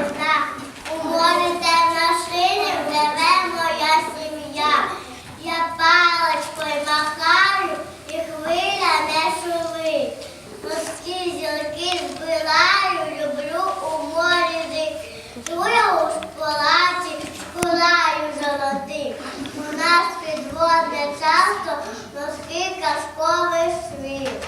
одна. У морі де на шиї пливе моя сім'я. Я паличкою махаю і хвиля не шули. Морські зілки збираю, люблю у морі дитую в палаці, кулаю золотих. У нас підводне часто носки казкових світ.